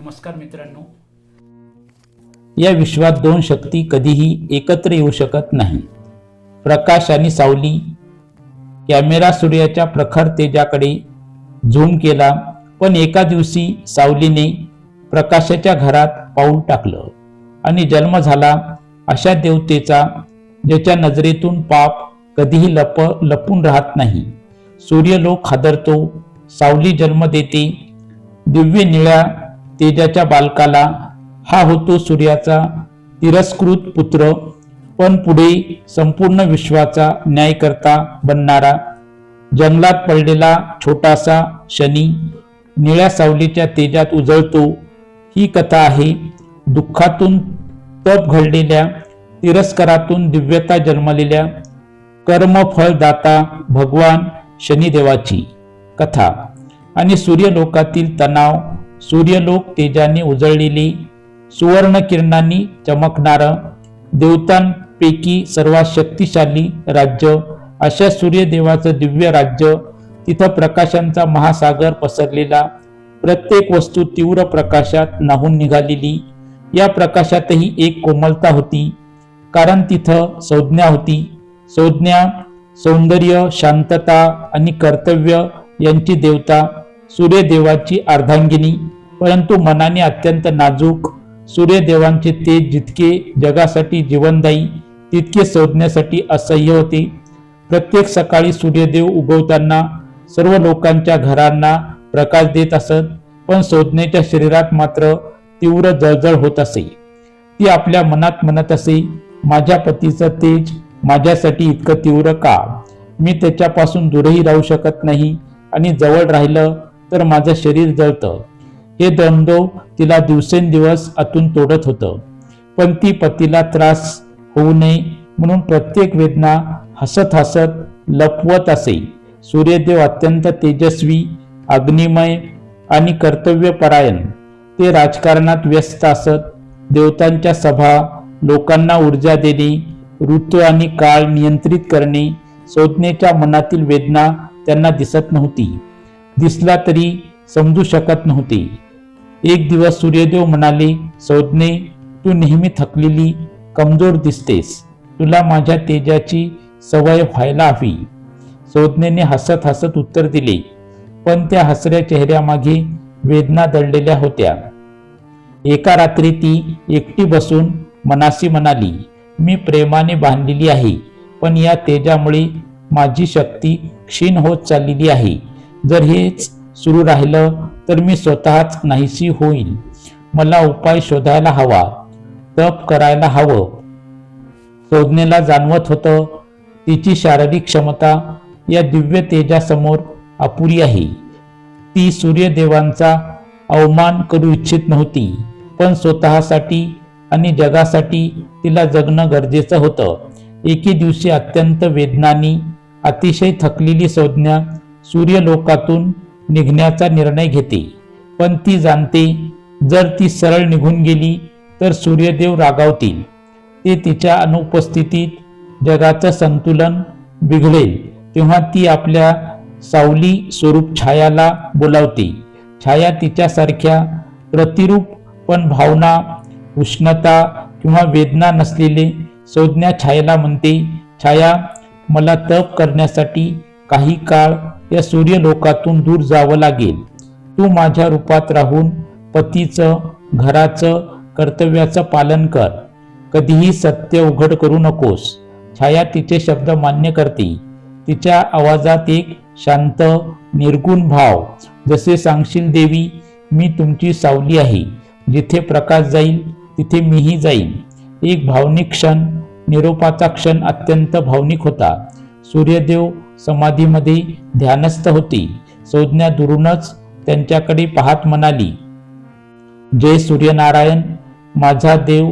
नमस्कार मित्रांनो. या विश्वात दोन शक्ती कधीही एकत्र येऊ शकत नाही. प्रकाश आणि सावली कॅमेरा सूर्याच्या प्रखर तेजाकडे झूम केला पण एका दिवशी सावलीने प्रकाशाच्या घरात पाऊल टाकलं आणि जन्म झाला अशा देवतेचा ज्याच्या नजरेतून पाप कधीही लप लपून राहत नाही. सूर्यलोक हादरतो सावली जन्म देते दिव्य निळ्या तेजाच्या बालकाला हा होतो सूर्याचा तिरस्कृत पुत्र पण पुढे संपूर्ण विश्वाचा न्यायकर्ता बनणारा. जंगलात पडलेला छोटासा शनी निळ्या सावलीच्या तेजात उजळतो. ही कथा आहे दुःखातून तप घडलेल्या तिरस्कारातून दिव्यता जन्मलेल्या कर्मफळदाता भगवान शनिदेवाची कथा. आणि सूर्यलोकातील तणाव सूर्यलोक तेजाने उजळलेली सुवर्ण किरणांनी चमकणारं देवतांपैकी सर्वात शक्तिशाली राज्य अशा सूर्यदेवाचं दिव्य राज्य तिथं प्रकाशांचा महासागर पसरलेला प्रत्येक वस्तू तीव्र प्रकाशात नाहून निघालेली. या प्रकाशातही एक कोमलता होती कारण तिथं संज्ञा होती. संज्ञा सौंदर्य शांतता आणि कर्तव्य यांची देवता सूर्यदेवाची अर्धांगिनी परंतु मनाने अत्यंत नाजूक. सूर्यदेवांचे तेज जितके जगासाठी जीवनदायी तितके शोधण्यासाठी असह्य होते. प्रत्येक सकाळी सूर्यदेव उगवताना सर्व लोकांच्या घरांना प्रकाश देत असत पण शोधण्याच्या शरीरात मात्र तीव्र जळजळ होत असे. ती आपल्या मनात म्हणत असे माझ्या पतीचं तेज माझ्यासाठी इतकं तीव्र का? मी त्याच्यापासून दूरही राहू शकत नाही आणि जवळ राहिलं तर माझं शरीर जळतं. हे द्वंद्व तिला दिवसेंदिवस आतून तोडत होतं. पण ती पतीला त्रास होऊ नये म्हणून प्रत्येक वेदना हसत हसत लपवत असे. सूर्यदेव अत्यंत तेजस्वी अग्निमय आणि कर्तव्यपरायण. ते राजकारणात व्यस्त असत. देवतांच्या सभा लोकांना ऊर्जा देणे ऋतू आणि काळ नियंत्रित करणे संज्ञेच्या मनातील वेदना त्यांना दिसत नव्हती. दिसला तरी समजू शकत नव्हते. एक दिवस सूर्यदेव म्हणाले सौज्ञे तू नेहमी थकलेली कमजोर दिसतेस. तुला माझ्या तेजाची सवय व्हायला हवी. सौज्ञेने हसत हसत उत्तर दिले पण त्या हसऱ्या चेहऱ्यामागे वेदना दडलेल्या होत्या. एका रात्री ती एकटी बसून मनाशी म्हणाली मी प्रेमाने बांधलेली आहे पण या तेजामुळे माझी शक्ती क्षीण होत चाललेली आहे. जर हेच सुरू राहिलं तर मी स्वतःच नाहीशी होईल मला उपाय शोधायला हवा तप करायला हवं. संज्ञेला जाणवत होतं तिची शारीरिक क्षमता या दिव्य तेजासमोर अपुरी आहे. ती सूर्यदेवांचा अवमान करू इच्छित नव्हती पण स्वतःसाठी आणि जगासाठी तिला जगणं गरजेचं होतं. एके दिवशी अत्यंत वेदनानी अतिशय थकलेली संज्ञा सूर्यलोकातून निघण्याचा निर्णय घेते. पण ती जाणते जर ती सरळ निघून गेली तर सूर्यदेव रागावतील. ते तिच्या अनुपस्थितीत जगाचं संतुलन बिघडेल तेव्हा ती आपल्या सावली स्वरूप छायाला बोलावते. छाया तिच्यासारख्या प्रतिरूप पण भावना उष्णता किंवा वेदना नसलेले संज्ञा छायेला म्हणते छाया मला तप करण्यासाठी काही काळ या सूर्यलोकातून दूर जावं लागेल. तू माझ्या रूपात राहून पतीचं घराचं कर्तव्याचं पालन कर. कधीही सत्य उघड करू नकोस. छाया तिचे शब्द मान्य करते. तिच्या आवाजात एक शांत निर्गुण भाव. जसे सांगशील देवी मी तुमची सावली आहे. जिथे प्रकाश जाईल तिथे मीही जाईन. एक भावनिक क्षण निरोपाचा क्षण अत्यंत भावनिक होता. सूर्यदेव समाधीमध्ये ध्यानस्थ होती. संज्ञा दुरूनच त्यांच्याकडे पाहत म्हणाली जय सूर्यनारायण माझा देव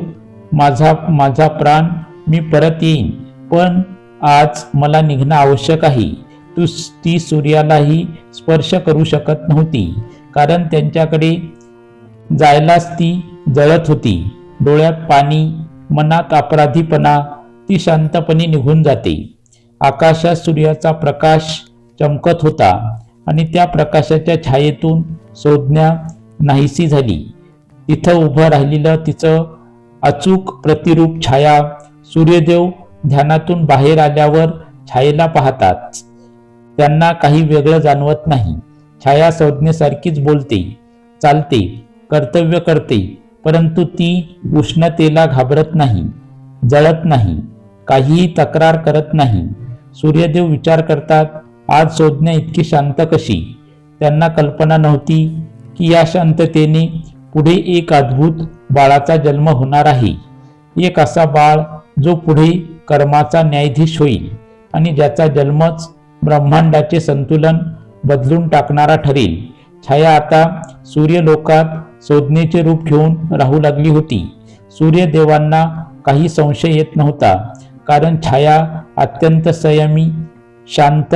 माझा माझा प्राण मी परत येईन. पण आज मला निघणं आवश्यक आहे. तू ती सूर्यालाही स्पर्श करू शकत नव्हती कारण त्यांच्याकडे जायलाच ती जळत होती. डोळ्यात पाणी मनात अपराधीपणा ती शांतपणे निघून जाते. आकाशात सूर्याचा प्रकाश चमकत होता आणि त्या प्रकाशाच्या छायेतून संज्ञा नाहीसी झाली. तिथं उभं राहिलेलं तिचं अचूक प्रतिरूप छाया सूर्यदेव ध्यानातून बाहेर आल्यावर छायेला पाहतात. त्यांना काही वेगळं जाणवत नाही. छाया संज्ञेसारखीच बोलते चालते कर्तव्य करते परंतु ती उष्णतेला घाबरत नाही जळत नाही काहीही तक्रार करत नाही. सूर्यदेव विचार करतात आज संज्ञा इतकी शांत कशी? त्यांना कल्पना नव्हती की या शांततेने पुढे एक अद्भुत बाळाचा जन्म होणार आहे. एक असा बाळ जो पुढे कर्माचा न्यायाधीश होईल आणि ज्याचा जन्मच ब्रह्मांडाचे संतुलन बदलून टाकणारा ठरेल. छाया आता सूर्यलोकात संज्ञेचे रूप घेऊन राहू लागली होती. सूर्यदेवांना काही संशय येत नव्हता. कारण छाया अत्यंत संयमी शांत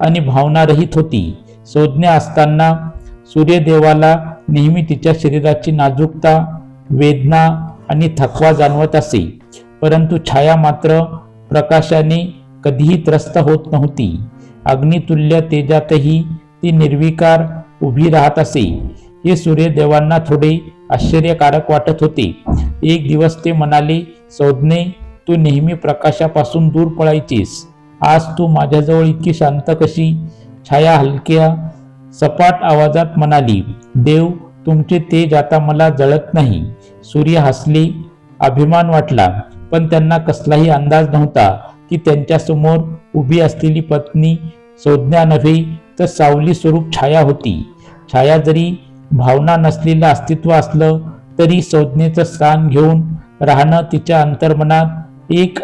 आणि भावनारहित होती. संज्ञा असताना सूर्यदेवाला नेहमी तिच्या शरीराची नाजूकता वेदना आणि थकवा जाणवत असे. परंतु छाया मात्र प्रकाशाने कधीही त्रस्त होत नव्हती. अग्नितुल्य तेजातही ती निर्विकार उभी राहत असे. हे सूर्यदेवांना थोडे आश्चर्यकारक वाटत होते. एक दिवस ते म्हणाले शोधणे तू नेहमी प्रकाशापासून दूर पळायचीस. आज तू माझ्याजवळ इतकी शांत कशी? छाया हलक्या सपाट आवाजात म्हणाली देव तुमचे तेज आता मला जळत नाही. सूर्य हसले अभिमान वाटला पण त्यांना कसलाही अंदाज नव्हता की त्यांच्यासमोर उभी असलेली पत्नी संज्ञा नव्हे तर सावली स्वरूप छाया होती. छाया जरी भावना नसलेलं अस्तित्व असलं तरी संज्ञेचं स्थान घेऊन राहणं तिच्या अंतर्मनात एक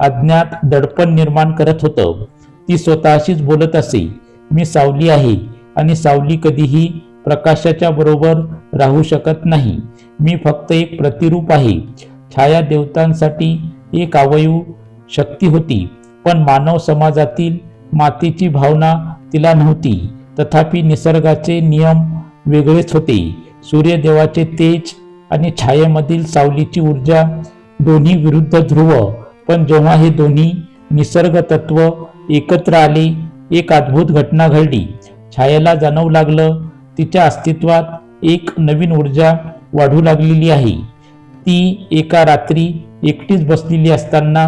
अज्ञात दडपण निर्माण करत होतं. ती स्वतःशीच बोलत असे मी सावली आहे आणि सावली कधीही प्रकाशाच्या बरोबर राहू शकत नाही. मी फक्त एक प्रतिरूप आहे. छाया देवतांसाठी एक अवयव शक्ती होती पण मानव समाजातील मातेची भावना तिला नव्हती. तथापि निसर्गाचे नियम वेगळेच होते. सूर्यदेवाचे तेज आणि छायेमधील सावलीची ऊर्जा दोन्ही विरुद्ध ध्रुव. पण जेव्हा हे दोन्ही निसर्ग तत्व एकत्र आले एक अद्भुत घटना घडली. छायेला जाणवू लागलं तिच्या अस्तित्वात एक नवीन ऊर्जा वाढू लागलेली आहे. ती एका रात्री एकटीच बसलेली असताना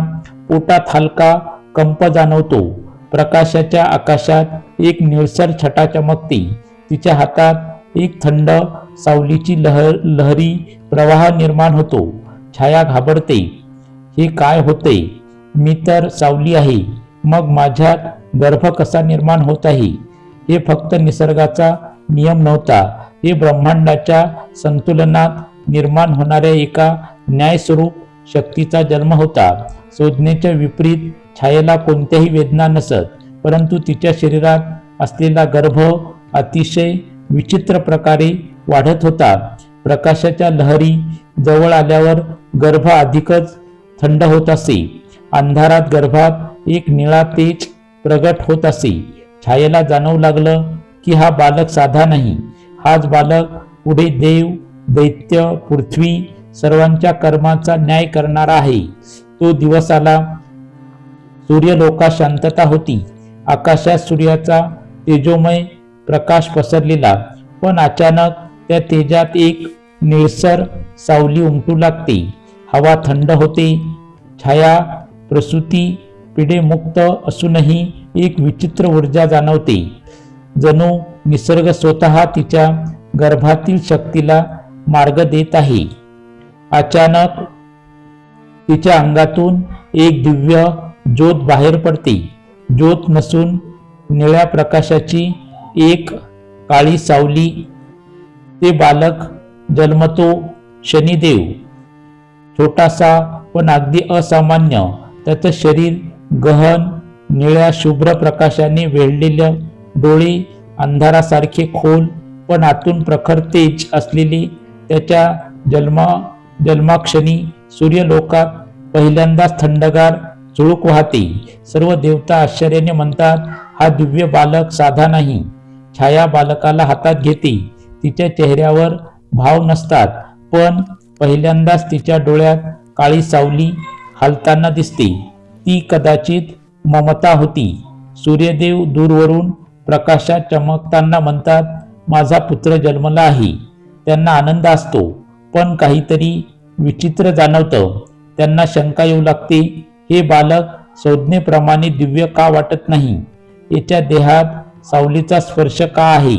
पोटात हलका कंप जाणवतो. प्रकाशाच्या आकाशात एक निळसर छटा चमकते. तिच्या हातात एक थंड सावलीची लहर लहरी प्रवाह निर्माण होतो. छाया घाबरते. हे काय होते? मी तर सावली आहे. मग माझ्यात गर्भ कसा निर्माण होत आहे? हे फक्त निसर्गाचा नियम नव्हता. हे ब्रह्मांडाच्या संतुलनात निर्माण होणाऱ्या एका न्यायस्वरूप शक्तीचा जन्म होता. शोधण्याच्या विपरीत छायेला कोणत्याही वेदना नसत परंतु तिच्या शरीरात असलेला गर्भ अतिशय विचित्र प्रकारे वाढत होता. प्रकाशाच्या लहरी जवळ आल्यावर गर्भ अधिकच थंड होत असे. अंधारात गर्भात एक निळा तेज प्रगट होत असे. छायेला जाणवू लागलं की हा बालक साधा नाही. हाच बालक पुढे देव दैत्य पृथ्वी सर्वांच्या कर्माचा न्याय करणारा आहे. तो दिवस आला. सूर्यलोकात शांतता होती. आकाशात सूर्याचा तेजोमय प्रकाश पसरलेला. पण अचानक त्या तेजात एक निळसर सावली उमटू लागते. हवा थंड होते. छाया प्रसूती पिढेमुक्त असूनही एक विचित्र ऊर्जा जाणवते. जणू निसर्ग स्वतः तिच्या गर्भातील शक्तीला मार्ग देत आहे. अचानक तिच्या अंगातून एक दिव्य ज्योत बाहेर पडते. ज्योत नसून निळ्या प्रकाशाची एक काळी सावली ते बालक जन्मतो शनिदेव. छोटासा पण अगदी असामान्य त्याचं शरीर गहन निळ्या शुभ्र प्रकाशाने वेढलेलं डोळे अंधारासारखे खोल पण आतून प्रखर तेज असलेले त्याच्या जन्मा जन्माक्षणी सूर्यलोकात पहिल्यांदाच थंडगार झुळूक वाहते. सर्व देवता आश्चर्याने म्हणतात हा दिव्य बालक साधा नाही. छाया बालकाला हातात घेते. तिच्या चेहऱ्यावर भाव नसतात पण पहिल्यांदाच तिच्या डोळ्यात काळी सावली हालताना दिसते. ती कदाचित ममता होती. सूर्यदेव दूरवरून प्रकाशात चमकताना म्हणतात माझा पुत्र जन्मला आहे. त्यांना आनंद असतो पण काहीतरी विचित्र जाणवतं. त्यांना शंका येऊ लागते हे बालक संज्ञेप्रमाणे दिव्य का वाटत नाही? याच्या देहात सावलीचा स्पर्श का आहे?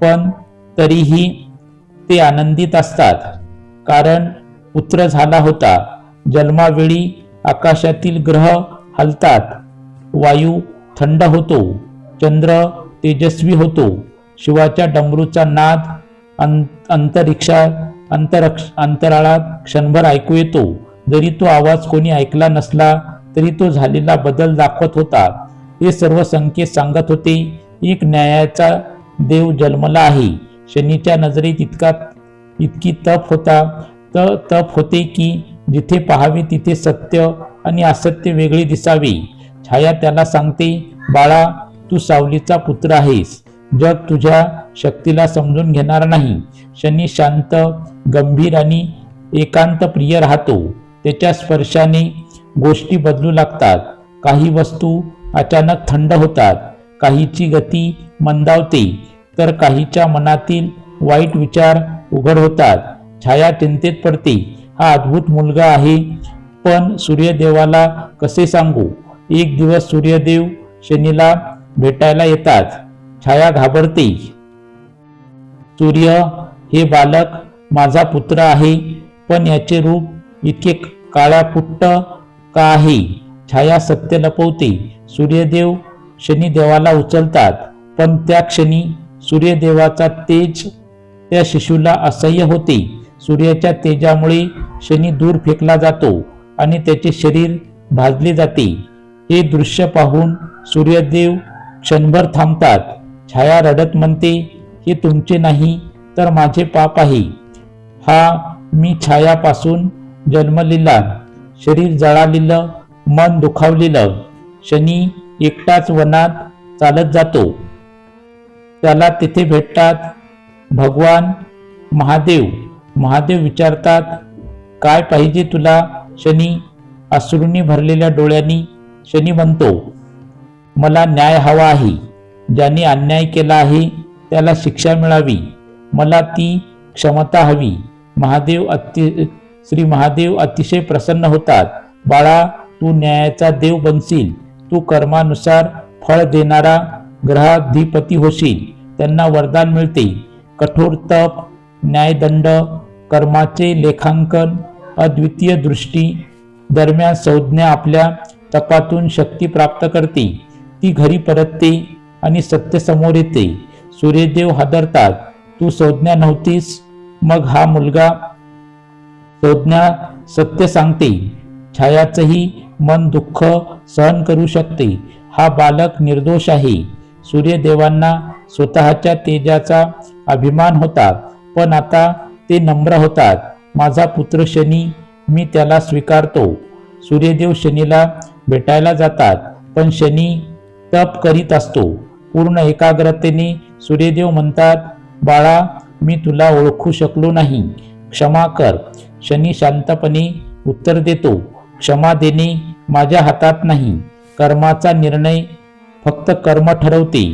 पण तरीही ते आनंदित असतात. कारण पुत्र झाला होता. जन्मावेळी आकाशातील ग्रह हलतात. वायू थंड होतो. चंद्र तेजस्वी होतो. शिवाच्या डमरूचा नाद अंत अंतरिक्षा अंतरक्ष अंतराळात क्षणभर ऐकू येतो. जरी तो आवाज कोणी ऐकला नसला तरी तो झालेला बदल दाखवत होता. हे सर्व संकेत सांगत होते. एक न्यायाचा देव जन्मला आहे. शनीच्या नजरेत इतका इतकी तप होता तर तप होते की जिथे पाहावे तिथे सत्य आणि असत्य वेगळे दिसावे. छाया त्याला सांगते बाळा तू सावलीचा पुत्र आहेस. जग तुझ्या शक्तीला समजून घेणार नाही शनी शांत गंभीर आणि एकांत प्रिय राहतो. त्याच्या स्पर्शाने गोष्टी बदलू लागतात. काही वस्तू अचानक थंड होतात. काहीची गती मंदावते. तर काहीच्या मनातील वाईट विचार उघड होतात छाया चिंतेत पडते. हा अद्भुत मुलगा आहे. पण सूर्यदेवाला कसे सांगू? एक दिवस सूर्यदेव शनीला भेटायला येतात. छाया घाबरते. सूर्य हे बालक माझा पुत्र आहे. पण याचे रूप इतके काळ्यापुट्ट का आहे? छाया सत्य लपवते. सूर्यदेव शनिदेवाला उचलतात. पण त्या क्षणी सूर्यदेवाचा तेज त्या शिशूला असह्य होते. सूर्याच्या तेजामुळे शनी दूर फेकला जातो आणि त्याचे शरीर भाजले जाते. हे दृश्य पाहून सूर्यदेव क्षणभर थांबतात. छाया रडत म्हणते हे तुमचे नाही तर माझे पाप आहे. हा मी छायापासून जन्मलेला. शरीर जळालेलं मन दुखावलेलं. शनी एकटाच वनात चालत जातो. त्याला तिथे भेटतात. भगवान महादेव महादेव विचारतात काय पाहिजे तुला? शनी अश्रूंनी भरलेल्या डोळ्यांनी शनी म्हणतो मला न्याय हवा आहे. ज्याने अन्याय केला आहे त्याला शिक्षा मिळावी. मला ती क्षमता हवी. महादेव अति श्री महादेव अतिशय प्रसन्न होतात. बाळा तू न्यायाचा देव बनशील. तू कर्मानुसार फळ देणारा ग्रहाधिपती होशील त्यांना वरदान मिळते. कठोर तप न्यायदंड कर्माचे लेखांकन अद्वितीय दृष्टी दरम्यान संज्ञा आपल्या तपातून शक्ती प्राप्त करते. ती घरी परतते आणि सत्य समोर येते. सूर्यदेव हादरतात तू संज्ञा नव्हतीस मग हा मुलगा संज्ञा सत्य सांगते. छायाचंही मन दुःख सहन करू शकते. हा बालक निर्दोष आहे. सूर्यदेवांना स्वतःच्या तेजाचा अभिमान होता पण आता ते नम्र होतात. माझा पुत्र शनी मी त्याला स्वीकारतो. सूर्यदेव शनीला भेटायला जातात पण शनी तप करीत असतो. पूर्ण एकाग्रतेने सूर्यदेव म्हणतात बाळा मी तुला ओळखू शकलो नाही. क्षमा कर. शनी शांतपणे उत्तर देतो क्षमा देणे माझ्या हातात नाही. कर्माचा निर्णय फक्त कर्म ठरवते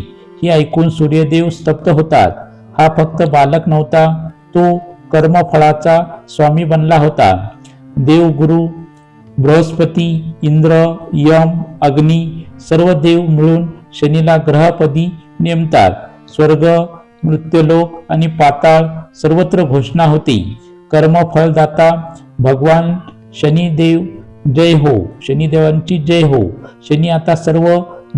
हे ऐकून सूर्यदेव स्तब्ध होतात. हा फक्त बालक नव्हता तो कर्मफळाचा स्वामी बनला होता. देवगुरु बृहस्पती इंद्र यम अग्नी सर्व देव मिळून शनीला ग्रहपदी नेमतात. स्वर्ग मृत्यूलोक आणि पाताळ सर्वत्र घोषणा होती. कर्मफळदाता भगवान शनिदेव जय हो शनिदेवांची जय हो. शनी आता सर्व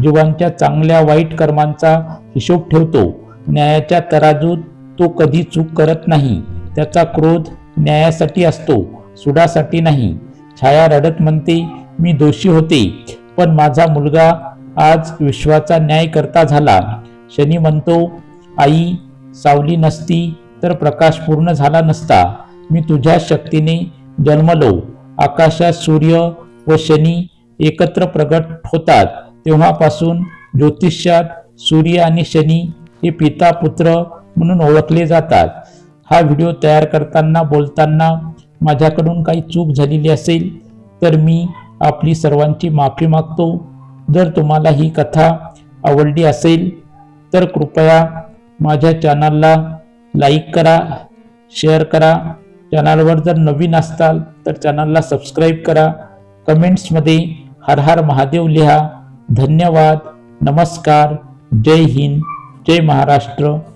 जीवांच्या चांगल्या वाईट कर्मांचा हिशोब ठेवतो. न्यायाच्या तराजूत तो कधी चूक करत नाही. त्याचा क्रोध न्यायासाठी असतो सुडासाठी नाही. छाया रडत म्हणते मी दोषी होते पण माझा मुलगा आज विश्वाचा न्याय करता झाला. शनी म्हणतो आई सावली नसती तर प्रकाश पूर्ण झाला नसता. मी तुझ्या शक्तीने जन्मलो. आकाशात सूर्य व शनी एकत्र प्रगट होतात. तेव्हापासून ज्योतिषात सूर्य आणि शनी हे पिता पुत्र म्हणून ओळखले जातात. हा व्हिडिओ तयार करताना बोलताना माझ्याकडून काही चूक झालेली असेल तर मी आपली सर्वांची माफी मागतो. जर तुम्हाला ही कथा आवडली असेल तर कृपया माझ्या चॅनलला लाईक करा शेअर करा. चॅनलवर जर नवीन असताल तर चॅनलला सबस्क्राईब करा. कमेंट्समध्ये हर हर महादेव लिहा. धन्यवाद नमस्कार जय हिंद जय महाराष्ट्र.